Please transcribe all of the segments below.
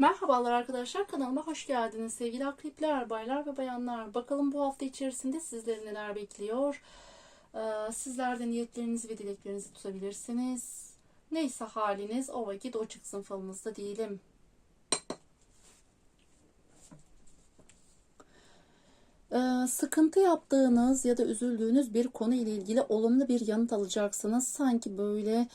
Merhabalar arkadaşlar kanalıma hoş geldiniz sevgili akrepler, baylar ve bayanlar. Bakalım bu hafta içerisinde sizleri neler bekliyor. Ee, niyetlerinizi ve dileklerinizi tutabilirsiniz. Neyse haliniz o vakit o çıksın falınızda diyelim. Ee, sıkıntı yaptığınız ya da üzüldüğünüz bir konu ile ilgili olumlu bir yanıt alacaksınız. Sanki böyle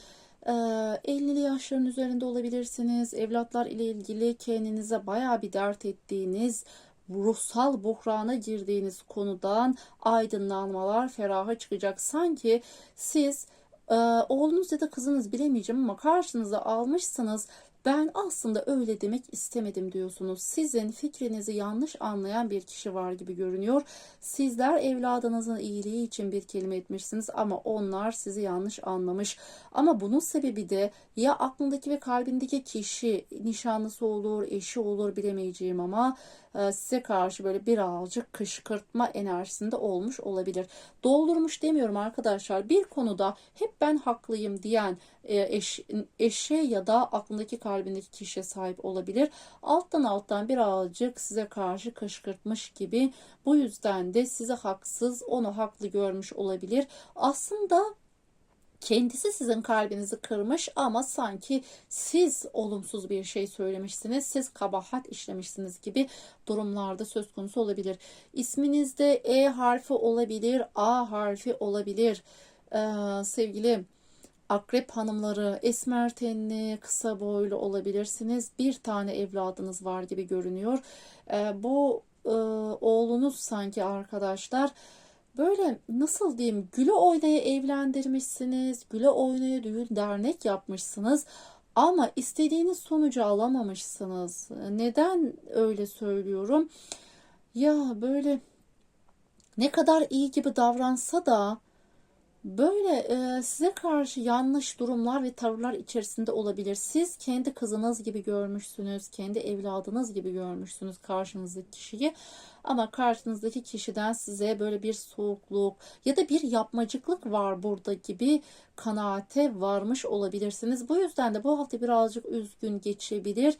50'li yaşların üzerinde olabilirsiniz. Evlatlar ile ilgili kendinize baya bir dert ettiğiniz, ruhsal buhrana girdiğiniz konudan aydınlanmalar feraha çıkacak. Sanki siz e, oğlunuz ya da kızınız bilemeyeceğim ama karşınıza almışsınız ben aslında öyle demek istemedim diyorsunuz. Sizin fikrinizi yanlış anlayan bir kişi var gibi görünüyor. Sizler evladınızın iyiliği için bir kelime etmişsiniz ama onlar sizi yanlış anlamış. Ama bunun sebebi de ya aklındaki ve kalbindeki kişi nişanlısı olur, eşi olur bilemeyeceğim ama e, size karşı böyle birazcık kışkırtma enerjisinde olmuş olabilir. Doldurmuş demiyorum arkadaşlar. Bir konuda hep ben haklıyım diyen eş, eşe ya da aklındaki kalbindeki kişiye sahip olabilir. Alttan alttan birazcık size karşı kışkırtmış gibi. Bu yüzden de size haksız, onu haklı görmüş olabilir. Aslında kendisi sizin kalbinizi kırmış ama sanki siz olumsuz bir şey söylemişsiniz, siz kabahat işlemişsiniz gibi durumlarda söz konusu olabilir. İsminizde E harfi olabilir, A harfi olabilir. Ee, sevgili akrep hanımları, esmer tenli, kısa boylu olabilirsiniz. Bir tane evladınız var gibi görünüyor. Ee, bu e, oğlunuz sanki arkadaşlar böyle nasıl diyeyim güle oynaya evlendirmişsiniz, güle oynaya düğün dernek yapmışsınız ama istediğiniz sonucu alamamışsınız. Neden öyle söylüyorum? Ya böyle ne kadar iyi gibi davransa da Böyle e, size karşı yanlış durumlar ve tavırlar içerisinde olabilir. Siz kendi kızınız gibi görmüşsünüz, kendi evladınız gibi görmüşsünüz karşınızdaki kişiyi. Ama karşınızdaki kişiden size böyle bir soğukluk ya da bir yapmacıklık var burada gibi kanaate varmış olabilirsiniz. Bu yüzden de bu hafta birazcık üzgün geçebilir.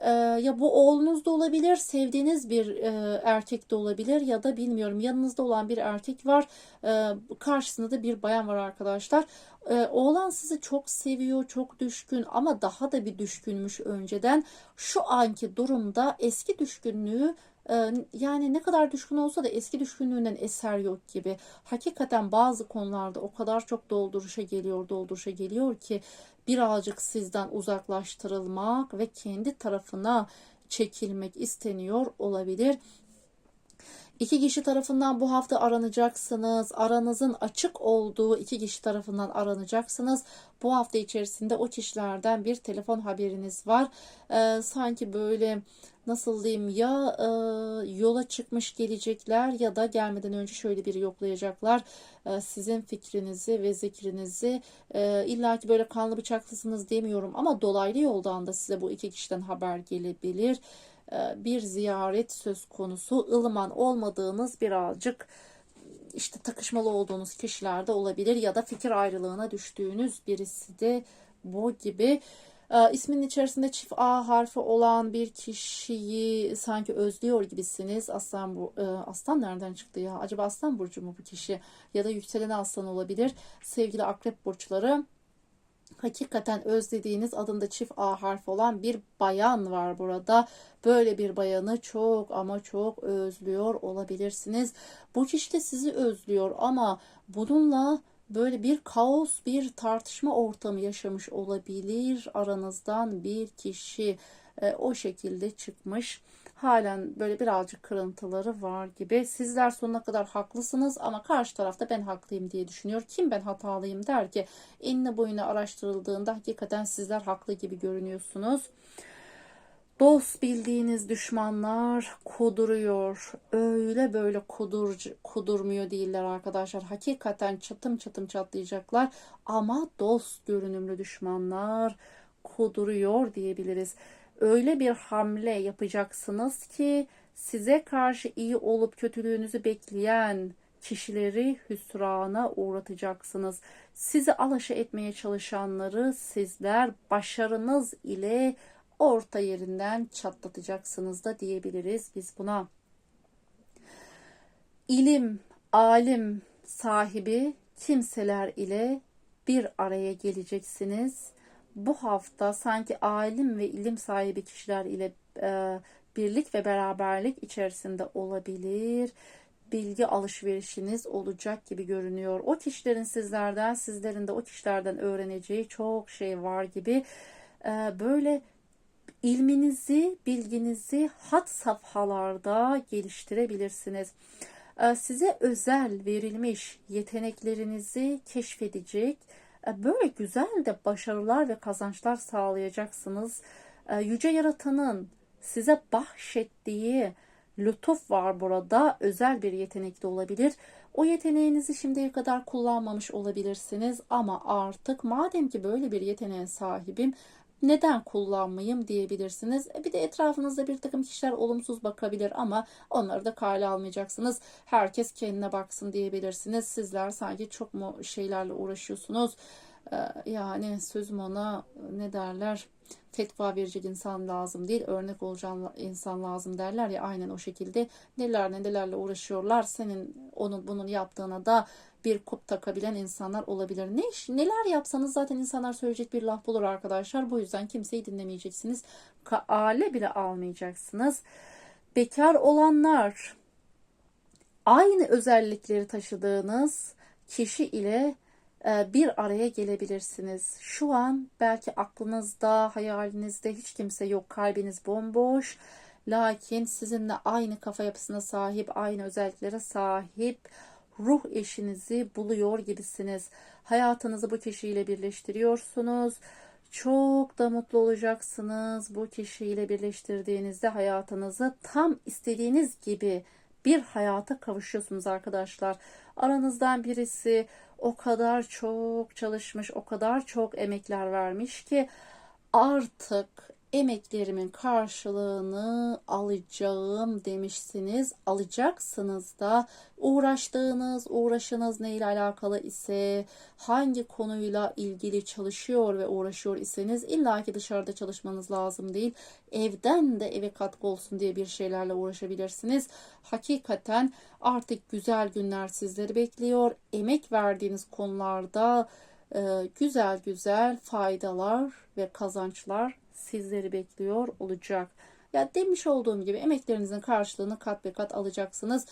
Ee, ya bu oğlunuz da olabilir, sevdiğiniz bir e, erkek de olabilir ya da bilmiyorum yanınızda olan bir erkek var, e, karşısında da bir bayan var arkadaşlar. E, oğlan sizi çok seviyor, çok düşkün ama daha da bir düşkünmüş önceden. Şu anki durumda eski düşkünlüğü ee, yani ne kadar düşkün olsa da eski düşkünlüğünden eser yok gibi. Hakikaten bazı konularda o kadar çok dolduruşa geliyor, dolduruşa geliyor ki birazcık sizden uzaklaştırılmak ve kendi tarafına çekilmek isteniyor olabilir. İki kişi tarafından bu hafta aranacaksınız. Aranızın açık olduğu iki kişi tarafından aranacaksınız. Bu hafta içerisinde o kişilerden bir telefon haberiniz var. Ee, sanki böyle nasıl diyeyim ya e, yola çıkmış gelecekler ya da gelmeden önce şöyle bir yoklayacaklar. E, sizin fikrinizi ve zikrinizi e, illa ki böyle kanlı bıçaklısınız demiyorum ama dolaylı yoldan da size bu iki kişiden haber gelebilir. E, bir ziyaret söz konusu ılıman olmadığınız birazcık işte takışmalı olduğunuz kişilerde olabilir ya da fikir ayrılığına düştüğünüz birisi de bu gibi. E, isminin içerisinde çift A harfi olan bir kişiyi sanki özlüyor gibisiniz. Aslan bu e, Aslan nereden çıktı ya? Acaba Aslan burcu mu bu kişi ya da yükseleni Aslan olabilir. Sevgili akrep burçları hakikaten özlediğiniz adında çift A harfi olan bir bayan var burada. Böyle bir bayanı çok ama çok özlüyor olabilirsiniz. Bu kişi de sizi özlüyor ama bununla böyle bir kaos, bir tartışma ortamı yaşamış olabilir. Aranızdan bir kişi e, o şekilde çıkmış halen böyle birazcık kırıntıları var gibi. Sizler sonuna kadar haklısınız ama karşı tarafta ben haklıyım diye düşünüyor. Kim ben hatalıyım der ki enine boyuna araştırıldığında hakikaten sizler haklı gibi görünüyorsunuz. Dost bildiğiniz düşmanlar kuduruyor. Öyle böyle kudur, kudurmuyor değiller arkadaşlar. Hakikaten çatım çatım çatlayacaklar. Ama dost görünümlü düşmanlar kuduruyor diyebiliriz öyle bir hamle yapacaksınız ki size karşı iyi olup kötülüğünüzü bekleyen kişileri hüsrana uğratacaksınız. Sizi alaşa etmeye çalışanları sizler başarınız ile orta yerinden çatlatacaksınız da diyebiliriz biz buna. İlim, alim sahibi kimseler ile bir araya geleceksiniz. Bu hafta sanki alim ve ilim sahibi kişiler ile e, birlik ve beraberlik içerisinde olabilir. Bilgi alışverişiniz olacak gibi görünüyor. O kişilerin sizlerden, sizlerin de o kişilerden öğreneceği çok şey var gibi. E, böyle ilminizi, bilginizi hat safhalarda geliştirebilirsiniz. E, size özel verilmiş yeteneklerinizi keşfedecek, böyle güzel de başarılar ve kazançlar sağlayacaksınız. E, Yüce Yaratan'ın size bahşettiği lütuf var burada. Özel bir yetenek de olabilir. O yeteneğinizi şimdiye kadar kullanmamış olabilirsiniz ama artık madem ki böyle bir yeteneğe sahibim neden kullanmayayım diyebilirsiniz. E, Bir de etrafınızda bir takım kişiler olumsuz bakabilir ama onları da kale almayacaksınız. Herkes kendine baksın diyebilirsiniz. Sizler sanki çok mu şeylerle uğraşıyorsunuz. Ee, Yani sözüm ona ne derler? Fetva verecek insan lazım değil, örnek olacak insan lazım derler ya aynen o şekilde neler nelerle uğraşıyorlar. Senin onun bunun yaptığına da bir kup takabilen insanlar olabilir. Ne iş, neler yapsanız zaten insanlar söyleyecek bir laf bulur arkadaşlar. Bu yüzden kimseyi dinlemeyeceksiniz. Kaale bile almayacaksınız. Bekar olanlar aynı özellikleri taşıdığınız kişi ile e, bir araya gelebilirsiniz. Şu an belki aklınızda, hayalinizde hiç kimse yok. Kalbiniz bomboş. Lakin sizinle aynı kafa yapısına sahip, aynı özelliklere sahip ruh eşinizi buluyor gibisiniz. Hayatınızı bu kişiyle birleştiriyorsunuz. Çok da mutlu olacaksınız. Bu kişiyle birleştirdiğinizde hayatınızı tam istediğiniz gibi bir hayata kavuşuyorsunuz arkadaşlar. Aranızdan birisi o kadar çok çalışmış, o kadar çok emekler vermiş ki artık emeklerimin karşılığını alacağım demişsiniz. Alacaksınız da uğraştığınız, uğraşınız neyle alakalı ise, hangi konuyla ilgili çalışıyor ve uğraşıyor iseniz illaki dışarıda çalışmanız lazım değil. Evden de eve katkı olsun diye bir şeylerle uğraşabilirsiniz. Hakikaten artık güzel günler sizleri bekliyor. Emek verdiğiniz konularda güzel güzel faydalar ve kazançlar sizleri bekliyor olacak. Ya demiş olduğum gibi emeklerinizin karşılığını kat be kat alacaksınız.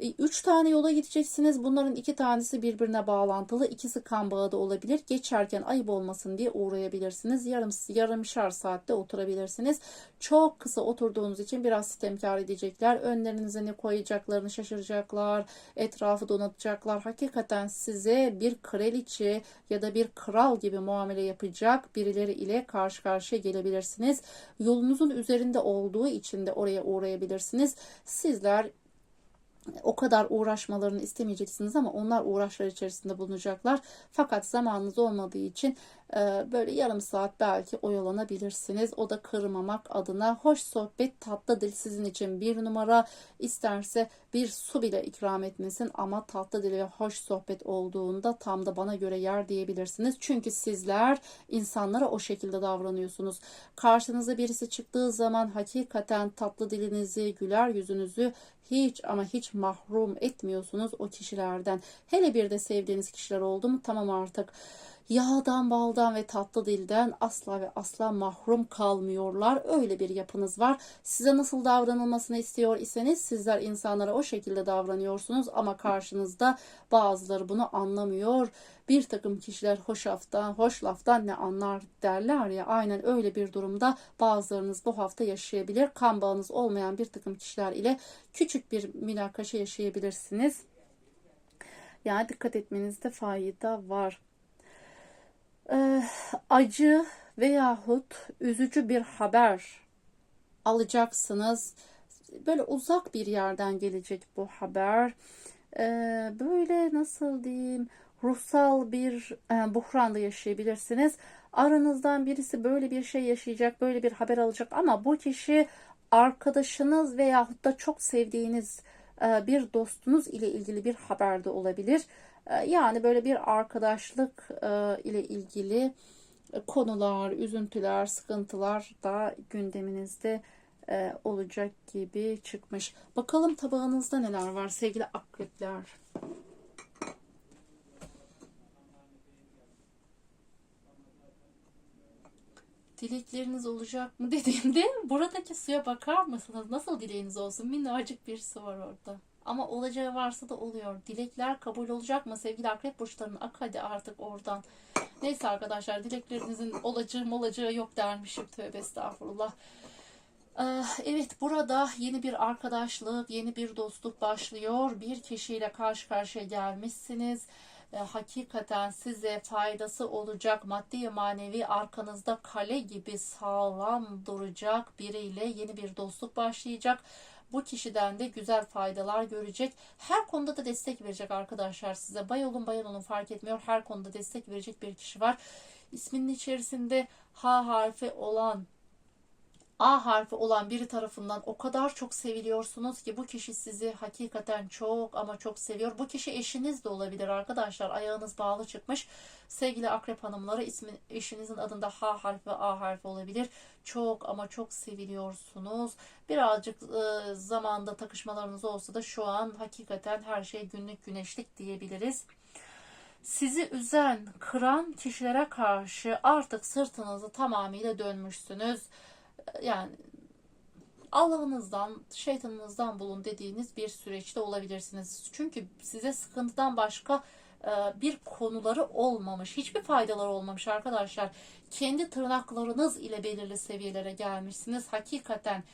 E, Üç tane yola gideceksiniz. Bunların iki tanesi birbirine bağlantılı. İkisi kan bağı da olabilir. Geçerken ayıp olmasın diye uğrayabilirsiniz. Yarım, yarımşar saatte oturabilirsiniz. Çok kısa oturduğunuz için biraz sitemkar edecekler. Önlerinize ne koyacaklarını şaşıracaklar. Etrafı donatacaklar. Hakikaten size bir kraliçe ya da bir kral gibi muamele yapacak birileri ile karşı karşıya gelebilirsiniz. Yolunuzun üzerinde olduğu için de oraya uğrayabilirsiniz. Sizler o kadar uğraşmalarını istemeyeceksiniz ama onlar uğraşlar içerisinde bulunacaklar. Fakat zamanınız olmadığı için e, böyle yarım saat belki oyalanabilirsiniz. O da kırmamak adına hoş sohbet tatlı dil sizin için bir numara. İsterse bir su bile ikram etmesin ama tatlı dil ve hoş sohbet olduğunda tam da bana göre yer diyebilirsiniz. Çünkü sizler insanlara o şekilde davranıyorsunuz. Karşınıza birisi çıktığı zaman hakikaten tatlı dilinizi, güler yüzünüzü hiç ama hiç mahrum etmiyorsunuz o kişilerden. Hele bir de sevdiğiniz kişiler oldu mu tamam artık yağdan, baldan ve tatlı dilden asla ve asla mahrum kalmıyorlar. Öyle bir yapınız var. Size nasıl davranılmasını istiyor iseniz sizler insanlara o şekilde davranıyorsunuz ama karşınızda bazıları bunu anlamıyor. Bir takım kişiler hoş haftan, hoş laftan ne anlar derler ya aynen öyle bir durumda bazılarınız bu hafta yaşayabilir. Kan bağınız olmayan bir takım kişiler ile küçük bir münakaşa yaşayabilirsiniz. Yani dikkat etmenizde fayda var e, acı veyahut üzücü bir haber alacaksınız. Böyle uzak bir yerden gelecek bu haber. E, böyle nasıl diyeyim ruhsal bir e, buhranda yaşayabilirsiniz. Aranızdan birisi böyle bir şey yaşayacak, böyle bir haber alacak ama bu kişi arkadaşınız veyahut da çok sevdiğiniz bir dostunuz ile ilgili bir haber de olabilir. E, yani böyle bir arkadaşlık e, ile ilgili e, konular, üzüntüler, sıkıntılar da gündeminizde e, olacak gibi çıkmış. Bakalım tabağınızda neler var sevgili akrepler. Dilekleriniz olacak mı dediğimde buradaki suya bakar mısınız? Nasıl dileğiniz olsun? Minnacık bir su var orada. Ama olacağı varsa da oluyor. Dilekler kabul olacak mı sevgili akrep burçlarının? Ak hadi artık oradan. Neyse arkadaşlar dileklerinizin olacağı olacağı yok dermişim. Tövbe estağfurullah. Ee, Evet burada yeni bir arkadaşlık, yeni bir dostluk başlıyor. Bir kişiyle karşı karşıya gelmişsiniz. Ee, Hakikaten size faydası olacak maddi manevi arkanızda kale gibi sağlam duracak biriyle yeni bir dostluk başlayacak. Bu kişiden de güzel faydalar görecek. Her konuda da destek verecek arkadaşlar size. Bay olun bayan olun fark etmiyor. Her konuda destek verecek bir kişi var. İsminin içerisinde H harfi olan A harfi olan biri tarafından o kadar çok seviliyorsunuz ki bu kişi sizi hakikaten çok ama çok seviyor. Bu kişi eşiniz de olabilir arkadaşlar. Ayağınız bağlı çıkmış. Sevgili akrep hanımları ismin eşinizin adında H harfi A harfi olabilir. Çok ama çok seviliyorsunuz. Birazcık e, zamanda takışmalarınız olsa da şu an hakikaten her şey günlük güneşlik diyebiliriz sizi üzen, kıran kişilere karşı artık sırtınızı tamamıyla dönmüşsünüz. Yani Allah'ınızdan, şeytanınızdan bulun dediğiniz bir süreçte olabilirsiniz. Çünkü size sıkıntıdan başka e, bir konuları olmamış, hiçbir faydaları olmamış arkadaşlar. Kendi tırnaklarınız ile belirli seviyelere gelmişsiniz. Hakikaten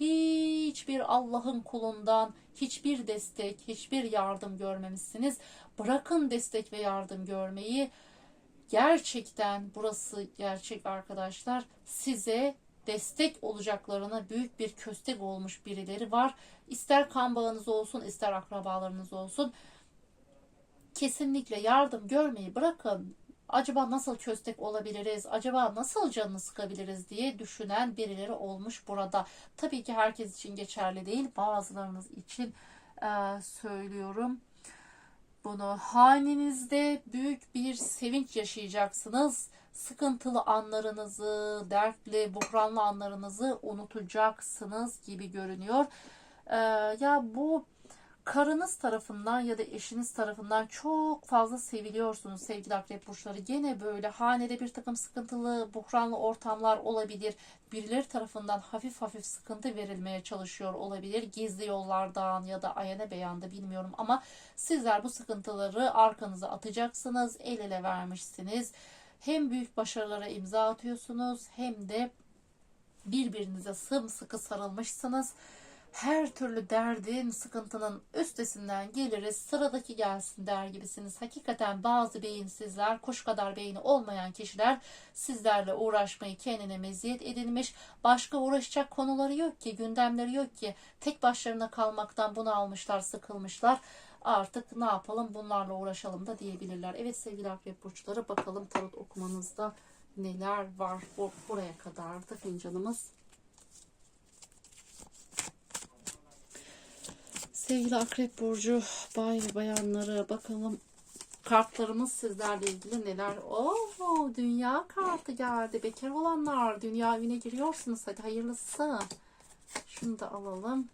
hiçbir Allah'ın kulundan hiçbir destek, hiçbir yardım görmemişsiniz. Bırakın destek ve yardım görmeyi. Gerçekten burası gerçek arkadaşlar. Size destek olacaklarına büyük bir köstek olmuş birileri var. İster kan bağınız olsun, ister akrabalarınız olsun. Kesinlikle yardım görmeyi bırakın. Acaba nasıl köstek olabiliriz? Acaba nasıl canını sıkabiliriz diye düşünen birileri olmuş burada. Tabii ki herkes için geçerli değil. Bazılarınız için e, söylüyorum bunu. Hanenizde büyük bir sevinç yaşayacaksınız sıkıntılı anlarınızı, dertli, buhranlı anlarınızı unutacaksınız gibi görünüyor. Ee, ya bu karınız tarafından ya da eşiniz tarafından çok fazla seviliyorsunuz sevgili akrep burçları. Gene böyle hanede bir takım sıkıntılı, buhranlı ortamlar olabilir. Birileri tarafından hafif hafif sıkıntı verilmeye çalışıyor olabilir. Gizli yollardan ya da ayana beyanda bilmiyorum ama sizler bu sıkıntıları arkanıza atacaksınız. El ele vermişsiniz hem büyük başarılara imza atıyorsunuz hem de birbirinize sımsıkı sarılmışsınız. Her türlü derdin, sıkıntının üstesinden geliriz, sıradaki gelsin der gibisiniz. Hakikaten bazı beyinsizler, kuş kadar beyni olmayan kişiler sizlerle uğraşmayı kendine meziyet edilmiş. Başka uğraşacak konuları yok ki, gündemleri yok ki. Tek başlarına kalmaktan bunu almışlar, sıkılmışlar artık ne yapalım bunlarla uğraşalım da diyebilirler. Evet sevgili akrep burçları bakalım tarot okumanızda neler var. Bu, buraya kadardı fincanımız. Sevgili akrep burcu bay bayanları bakalım kartlarımız sizlerle ilgili neler? Oo dünya kartı geldi. Bekar olanlar dünya evine giriyorsunuz. Hadi hayırlısı. Şunu da alalım.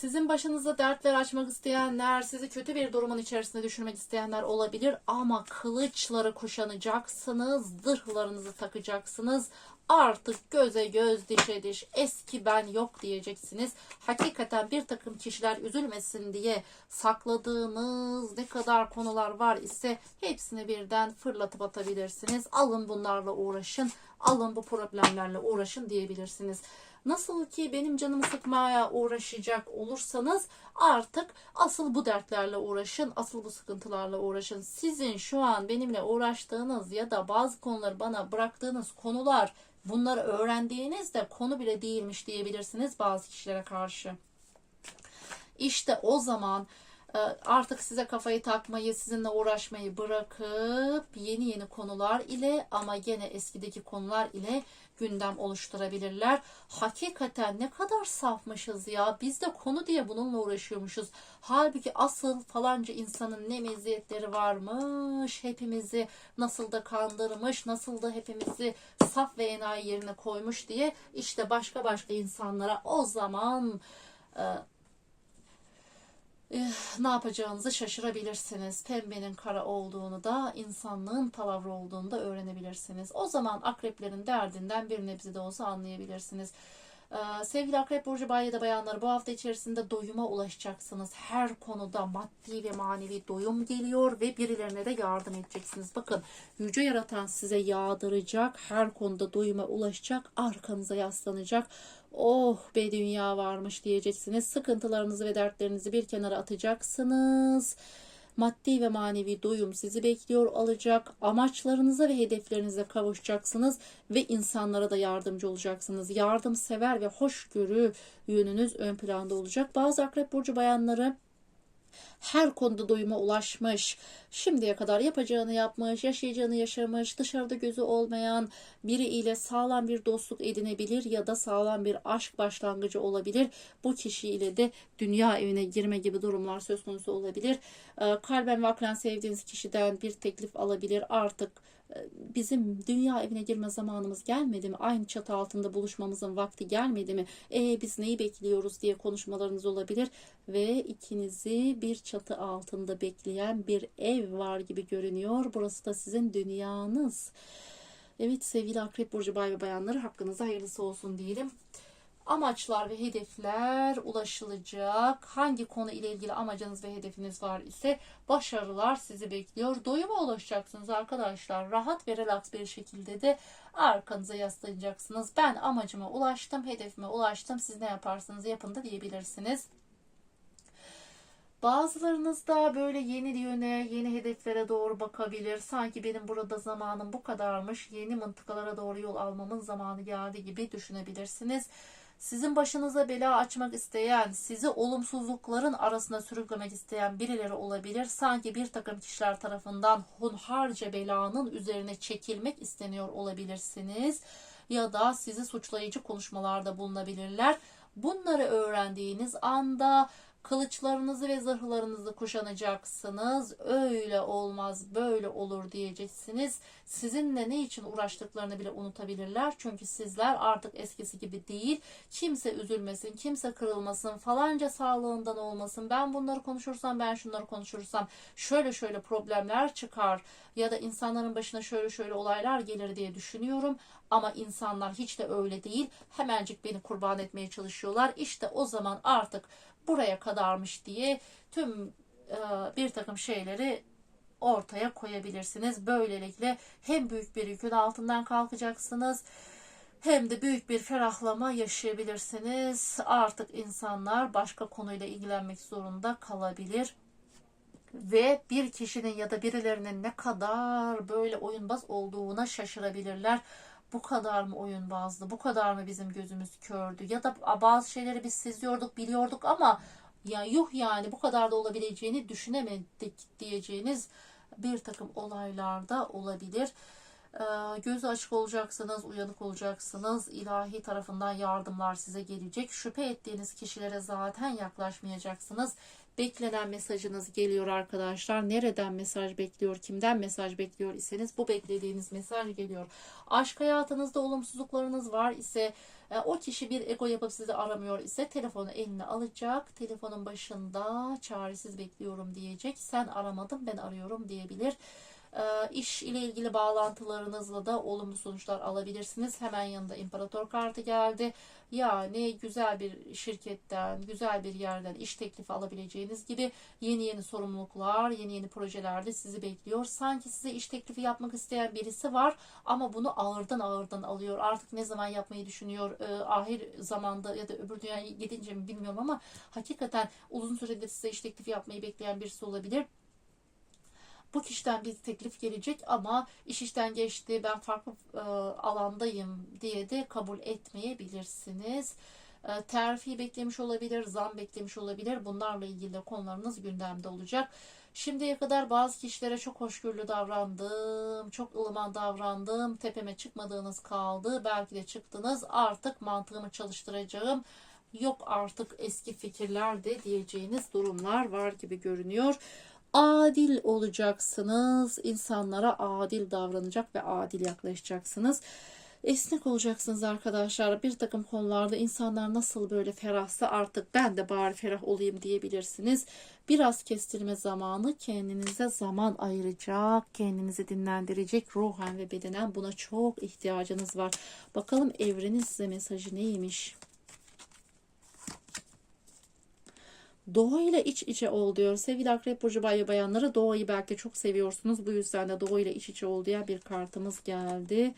Sizin başınıza dertler açmak isteyenler, sizi kötü bir durumun içerisinde düşürmek isteyenler olabilir ama kılıçları kuşanacaksınız, zırhlarınızı takacaksınız. Artık göze göz, dişe diş, eski ben yok diyeceksiniz. Hakikaten bir takım kişiler üzülmesin diye sakladığınız ne kadar konular var ise hepsini birden fırlatıp atabilirsiniz. Alın bunlarla uğraşın, alın bu problemlerle uğraşın diyebilirsiniz. Nasıl ki benim canımı sıkmaya uğraşacak olursanız artık asıl bu dertlerle uğraşın, asıl bu sıkıntılarla uğraşın. Sizin şu an benimle uğraştığınız ya da bazı konuları bana bıraktığınız konular bunları öğrendiğinizde konu bile değilmiş diyebilirsiniz bazı kişilere karşı. İşte o zaman Ee, Artık size kafayı takmayı, sizinle uğraşmayı bırakıp yeni yeni konular ile ama gene eskideki konular ile gündem oluşturabilirler. Hakikaten ne kadar safmışız ya. Biz de konu diye bununla uğraşıyormuşuz. Halbuki asıl falanca insanın ne meziyetleri varmış, hepimizi nasıl da kandırmış, nasıl da hepimizi saf ve enayi yerine koymuş diye işte başka başka insanlara o zaman eh, ne yapacağınızı şaşırabilirsiniz. Pembenin kara olduğunu da insanlığın palavrı olduğunu da öğrenebilirsiniz. O zaman akreplerin derdinden bir nebze de olsa anlayabilirsiniz. Ee, sevgili Akrep Burcu bay ya da bayanları bu hafta içerisinde doyuma ulaşacaksınız. Her konuda maddi ve manevi doyum geliyor ve birilerine de yardım edeceksiniz. Bakın yüce yaratan size yağdıracak, her konuda doyuma ulaşacak, arkanıza yaslanacak. Oh be dünya varmış diyeceksiniz. Sıkıntılarınızı ve dertlerinizi bir kenara atacaksınız. Maddi ve manevi doyum sizi bekliyor olacak. Amaçlarınıza ve hedeflerinize kavuşacaksınız ve insanlara da yardımcı olacaksınız. Yardımsever ve hoşgörü yönünüz ön planda olacak. Bazı akrep burcu bayanları her konuda doyuma ulaşmış, şimdiye kadar yapacağını yapmış, yaşayacağını yaşamış, dışarıda gözü olmayan biri ile sağlam bir dostluk edinebilir ya da sağlam bir aşk başlangıcı olabilir. Bu kişiyle de dünya evine girme gibi durumlar söz konusu olabilir. Ee, Kalben ve aklen sevdiğiniz kişiden bir teklif alabilir. Artık e, bizim dünya evine girme zamanımız gelmedi mi? Aynı çatı altında buluşmamızın vakti gelmedi mi? E biz neyi bekliyoruz diye konuşmalarınız olabilir ve ikinizi bir çatı altında bekleyen bir ev var gibi görünüyor. Burası da sizin dünyanız. Evet sevgili Akrep Burcu bay ve bayanları hakkınızda hayırlısı olsun diyelim. Amaçlar ve hedefler ulaşılacak. Hangi konu ile ilgili amacınız ve hedefiniz var ise başarılar sizi bekliyor. Doyuma ulaşacaksınız arkadaşlar. Rahat ve relax bir şekilde de arkanıza yaslanacaksınız. Ben amacıma ulaştım, hedefime ulaştım. Siz ne yaparsanız yapın da diyebilirsiniz. Bazılarınız da böyle yeni yöne, yeni hedeflere doğru bakabilir. Sanki benim burada zamanım bu kadarmış. Yeni mıntıkalara doğru yol almamın zamanı geldi gibi düşünebilirsiniz. Sizin başınıza bela açmak isteyen, sizi olumsuzlukların arasına sürüklemek isteyen birileri olabilir. Sanki bir takım kişiler tarafından hunharca belanın üzerine çekilmek isteniyor olabilirsiniz. Ya da sizi suçlayıcı konuşmalarda bulunabilirler. Bunları öğrendiğiniz anda kılıçlarınızı ve zırhlarınızı kuşanacaksınız. Öyle olmaz, böyle olur diyeceksiniz. Sizinle ne için uğraştıklarını bile unutabilirler. Çünkü sizler artık eskisi gibi değil. Kimse üzülmesin, kimse kırılmasın, falanca sağlığından olmasın. Ben bunları konuşursam, ben şunları konuşursam şöyle şöyle problemler çıkar ya da insanların başına şöyle şöyle olaylar gelir diye düşünüyorum. Ama insanlar hiç de öyle değil. Hemencik beni kurban etmeye çalışıyorlar. İşte o zaman artık buraya kadarmış diye tüm e, bir takım şeyleri ortaya koyabilirsiniz. Böylelikle hem büyük bir yükün altından kalkacaksınız hem de büyük bir ferahlama yaşayabilirsiniz. Artık insanlar başka konuyla ilgilenmek zorunda kalabilir. Ve bir kişinin ya da birilerinin ne kadar böyle oyunbaz olduğuna şaşırabilirler bu kadar mı oyunbazdı, bu kadar mı bizim gözümüz kördü ya da bazı şeyleri biz seziyorduk, biliyorduk ama ya yuh yani bu kadar da olabileceğini düşünemedik diyeceğiniz bir takım olaylarda olabilir. Ee, gözü açık olacaksınız, uyanık olacaksınız. İlahi tarafından yardımlar size gelecek. Şüphe ettiğiniz kişilere zaten yaklaşmayacaksınız. Beklenen mesajınız geliyor arkadaşlar. Nereden mesaj bekliyor, kimden mesaj bekliyor iseniz bu beklediğiniz mesaj geliyor. Aşk hayatınızda olumsuzluklarınız var ise e, o kişi bir ego yapıp sizi aramıyor ise telefonu eline alacak. Telefonun başında çaresiz bekliyorum diyecek. Sen aramadın ben arıyorum diyebilir. E, iş ile ilgili bağlantılarınızla da olumlu sonuçlar alabilirsiniz. Hemen yanında imparator kartı geldi. Yani güzel bir şirketten, güzel bir yerden iş teklifi alabileceğiniz gibi yeni yeni sorumluluklar, yeni yeni projelerde sizi bekliyor. Sanki size iş teklifi yapmak isteyen birisi var ama bunu ağırdan ağırdan alıyor. Artık ne zaman yapmayı düşünüyor, e, ahir zamanda ya da öbür dünyaya gidince mi bilmiyorum ama hakikaten uzun süredir size iş teklifi yapmayı bekleyen birisi olabilir bu kişiden bir teklif gelecek ama iş işten geçti ben farklı e, alandayım diye de kabul etmeyebilirsiniz. E, terfi beklemiş olabilir, zam beklemiş olabilir. Bunlarla ilgili de konularınız gündemde olacak. Şimdiye kadar bazı kişilere çok hoşgörülü davrandım, çok ılıman davrandım, tepeme çıkmadığınız kaldı, belki de çıktınız. Artık mantığımı çalıştıracağım. Yok artık eski fikirlerde diyeceğiniz durumlar var gibi görünüyor. Adil olacaksınız, insanlara adil davranacak ve adil yaklaşacaksınız. Esnek olacaksınız arkadaşlar. Bir takım konularda insanlar nasıl böyle ferahsa artık ben de bari ferah olayım diyebilirsiniz. Biraz kestirme zamanı kendinize zaman ayıracak, kendinizi dinlendirecek ruhen ve bedenen buna çok ihtiyacınız var. Bakalım evrenin size mesajı neymiş? Doğayla iç içe ol diyor. Sevgili Akrep Burcu bay ve bayanları doğayı belki çok seviyorsunuz. Bu yüzden de doğayla iç içe ol diye bir kartımız geldi.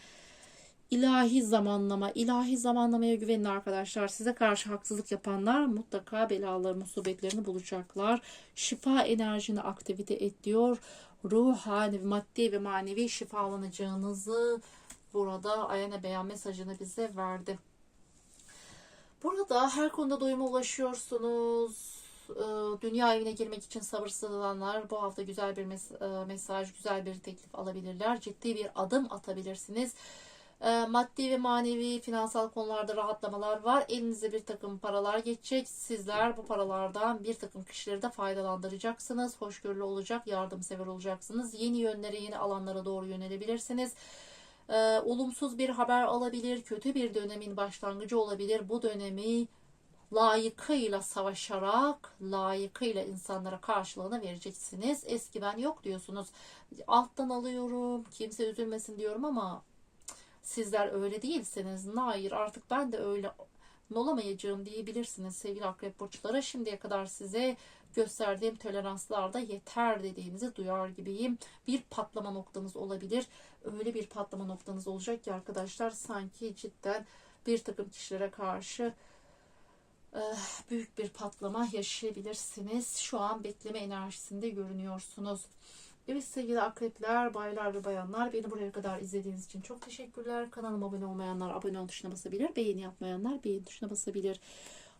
İlahi zamanlama, ilahi zamanlamaya güvenin arkadaşlar. Size karşı haksızlık yapanlar mutlaka belaları, musibetlerini bulacaklar. Şifa enerjini aktivite et diyor. Ruhani, maddi ve manevi şifalanacağınızı burada Ayane Beyan mesajını bize verdi. Burada her konuda doyuma ulaşıyorsunuz. Ee, Dünya evine girmek için sabırsızlananlar bu hafta güzel bir e, mesaj, güzel bir teklif alabilirler. Ciddi bir adım atabilirsiniz. Ee, Maddi ve manevi finansal konularda rahatlamalar var. Elinize bir takım paralar geçecek. Sizler bu paralardan bir takım kişileri de faydalandıracaksınız. Hoşgörülü olacak, yardımsever olacaksınız. Yeni yönlere, yeni alanlara doğru yönelebilirsiniz. Ee, olumsuz bir haber alabilir, kötü bir dönemin başlangıcı olabilir. Bu dönemi layıkıyla savaşarak, layıkıyla insanlara karşılığını vereceksiniz. Eski ben yok diyorsunuz. Alttan alıyorum, kimse üzülmesin diyorum ama sizler öyle değilseniz, hayır artık ben de öyle olamayacağım diyebilirsiniz sevgili akrep burçları. Şimdiye kadar size gösterdiğim toleranslarda yeter dediğinizi duyar gibiyim. Bir patlama noktanız olabilir. Öyle bir patlama noktanız olacak ki arkadaşlar sanki cidden bir takım kişilere karşı büyük bir patlama yaşayabilirsiniz. Şu an bekleme enerjisinde görünüyorsunuz. Evet sevgili akrepler, baylar ve bayanlar beni buraya kadar izlediğiniz için çok teşekkürler. Kanalıma abone olmayanlar abone ol tuşuna basabilir. Beğeni yapmayanlar beğeni tuşuna basabilir.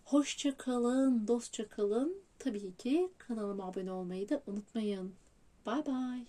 Hoşça kalın, dostça kalın. Tabii ki kanalıma abone olmayı da unutmayın. Bay bay.